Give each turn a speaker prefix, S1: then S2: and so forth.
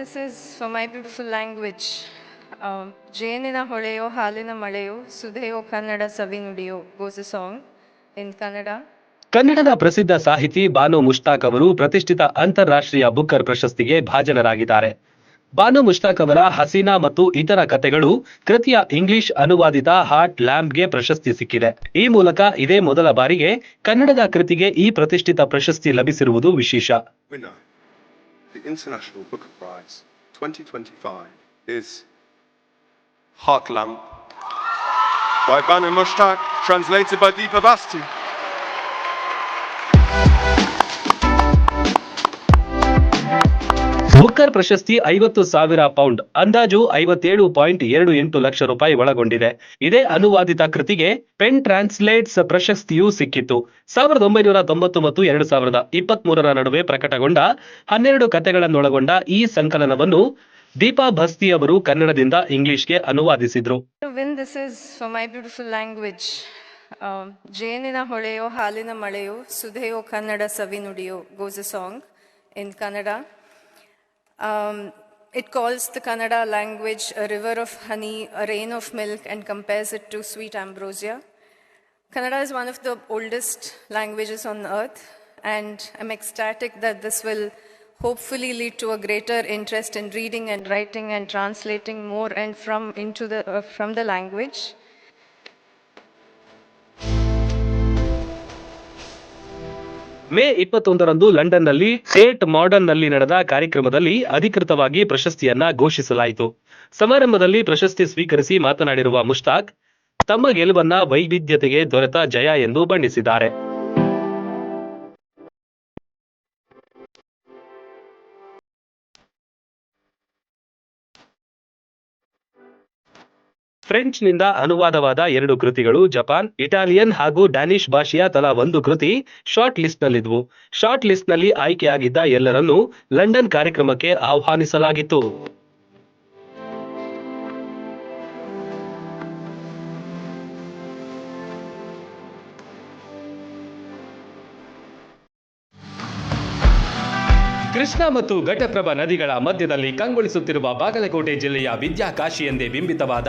S1: this is for my beautiful language. Um, ಜೇನಿನ ಹೊಳೆಯೋ ಹಾಲಿನ ಮಳೆಯೋ ಸುಧೆಯೋ ಕನ್ನಡ ಸವಿ ನುಡಿಯೋ goes a song in Kannada.
S2: ಕನ್ನಡದ ಪ್ರಸಿದ್ಧ ಸಾಹಿತಿ ಬಾನು ಮುಷ್ತಾಕ್ ಅವರು ಪ್ರತಿಷ್ಠಿತ ಅಂತಾರಾಷ್ಟ್ರೀಯ ಬುಕ್ಕರ್ ಪ್ರಶಸ್ತಿಗೆ ಭಾಜನರಾಗಿದ್ದಾರೆ ಬಾನು ಮುಷ್ತಾಕ್ ಅವರ ಹಸೀನಾ ಮತ್ತು ಇತರ ಕತೆಗಳು ಕೃತಿಯ ಇಂಗ್ಲಿಷ್ ಅನುವಾದಿತ ಹಾರ್ಟ್ ಲ್ಯಾಂಬ್ಗೆ ಪ್ರಶಸ್ತಿ ಸಿಕ್ಕಿದೆ ಈ ಮೂಲಕ ಇದೇ ಮೊದಲ ಬಾರಿಗೆ ಕನ್ನಡದ ಕೃತಿಗೆ ಈ ಪ್ರತಿಷ್ಠಿತ ಪ್ರಶಸ್ತಿ ಲಭಿಸಿರುವುದು ವಿಶೇಷ
S3: the International Booker Prize 2025 is Heartlamp by Banu Mushtaq, translated by Deepa Basti.
S2: Booker ಪ್ರಶಸ್ತಿ ಐವತ್ತು ಸಾವಿರ ಪೌಂಡ್ ಅಂದಾಜು ಐವತ್ತೇಳು ಪಾಯಿಂಟ್ ಎರಡು ಎಂಟು ಲಕ್ಷ ರೂಪಾಯಿ ಒಳಗೊಂಡಿದೆ ಇದೇ ಅನುವಾದಿತ ಕೃತಿಗೆ ಪೆನ್ ಟ್ರಾನ್ಸ್ಲೇಟ್ಸ್ ಪ್ರಶಸ್ತಿಯೂ ಸಿಕ್ಕಿತ್ತು ಸಾವಿರದ ಒಂಬೈನೂರ ತೊಂಬತ್ತು ಮತ್ತು ಎರಡು ಸಾವಿರದ ಇಪ್ಪತ್ತ್ ಮೂರರ ನಡುವೆ ಪ್ರಕಟಗೊಂಡ ಹನ್ನೆರಡು ಕಥೆಗಳನ್ನೊಳಗೊಂಡ ಈ ಸಂಕಲನವನ್ನು ದೀಪಾ ಭಸ್ತಿ ಅವರು ಕನ್ನಡದಿಂದ ಇಂಗ್ಲಿಷ್ಗೆ ಅನುವಾದಿಸಿದ್ರು.
S1: Um, ಜೇನಿನ ಹೊಳೆಯೋ ಹಾಲಿನ ಮಳೆಯೋ ಸುಧೆಯೋ ಕನ್ನಡ ಸವಿ ನುಡಿಯೋ goes song in Kannada. Um, it calls the Kannada language a river of honey, a rain of milk, and compares it to sweet ambrosia. Kannada is one of the oldest languages on earth, and I'm ecstatic that this will hopefully lead to a greater interest in reading and writing and translating more and from into the uh, from the language.
S2: May ಇಪ್ಪತ್ತೊಂದರಂದು ಲಂಡನ್ನಲ್ಲಿ ಸೇಟ್ ಮಾಡರ್ನ್ನಲ್ಲಿ ನಡೆದ ಕಾರ್ಯಕ್ರಮದಲ್ಲಿ ಅಧಿಕೃತವಾಗಿ ಪ್ರಶಸ್ತಿಯನ್ನ ಘೋಷಿಸಲಾಯಿತು. ಸಮಾರಂಭದಲ್ಲಿ ಪ್ರಶಸ್ತಿ ಸ್ವೀಕರಿಸಿ ಮಾತನಾಡಿರುವ ಮುಷ್ತಾಕ್, ತಮ್ಮ ಗೆಲುವನ್ನ ವೈವಿಧ್ಯತೆಗೆ ದೊರೆತ ಜಯ ಎಂದು ಬಣ್ಣಿಸಿದ್ದಾರೆ. ಫ್ರೆಂಚ್ನಿಂದ ಅನುವಾದವಾದ ಎರಡು ಕೃತಿಗಳು ಜಪಾನ್, ಇಟಾಲಿಯನ್ ಹಾಗೂ ಡ್ಯಾನಿಷ್ ಭಾಷೆಯ ತಲಾ ಒಂದು ಕೃತಿ ಶಾರ್ಟ್ ಲಿಸ್ಟ್ನಲ್ಲಿದ್ವು. ಶಾರ್ಟ್ ಲಿಸ್ಟ್ನಲ್ಲಿ ಆಯ್ಕೆಯಾಗಿದ್ದ ಎಲ್ಲರನ್ನೂ ಲಂಡನ್ ಕಾರ್ಯಕ್ರಮಕ್ಕೆ ಆಹ್ವಾನಿಸಲಾಗಿತ್ತು. ಕೃಷ್ಣ ಮತ್ತು ಘಟಪ್ರಭ ನದಿಗಳ ಮಧ್ಯದಲ್ಲಿ ಕಂಗೊಳಿಸುತ್ತಿರುವ ಬಾಗಲಕೋಟೆ ಜಿಲ್ಲೆಯ ವಿದ್ಯಾಕಾಶಿ ಎಂದೇ ಬಿಂಬಿತವಾದ